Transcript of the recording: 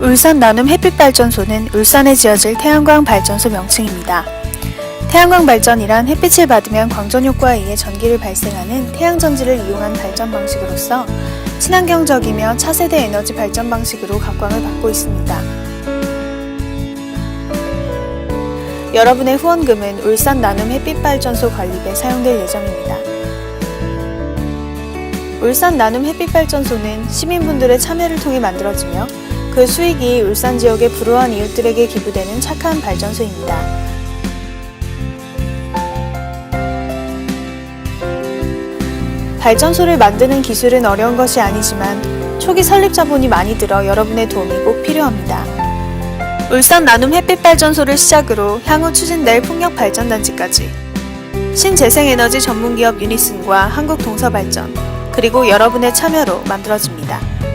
울산 나눔 햇빛발전소는 울산에 지어질 태양광 발전소 명칭입니다. 태양광 발전이란 햇빛을 받으면 광전 효과에 의해 전기를 발생하는 태양전지를 이용한 발전 방식으로서 친환경적이며 차세대 에너지 발전 방식으로 각광을 받고 있습니다. 여러분의 후원금은 울산 나눔 햇빛발전소 관리비에 사용될 예정입니다. 울산 나눔 햇빛발전소는 시민분들의 참여를 통해 만들어지며 그 수익이 울산 지역의 불우한 이웃들에게 기부되는 착한 발전소입니다. 발전소를 만드는 기술은 어려운 것이 아니지만 초기 설립 자본이 많이 들어 여러분의 도움이 꼭 필요합니다. 울산 나눔 햇빛 발전소를 시작으로 향후 추진될 풍력 발전 단지까지 신재생에너지 전문기업 유니슨과 한국동서발전 그리고 여러분의 참여로 만들어집니다.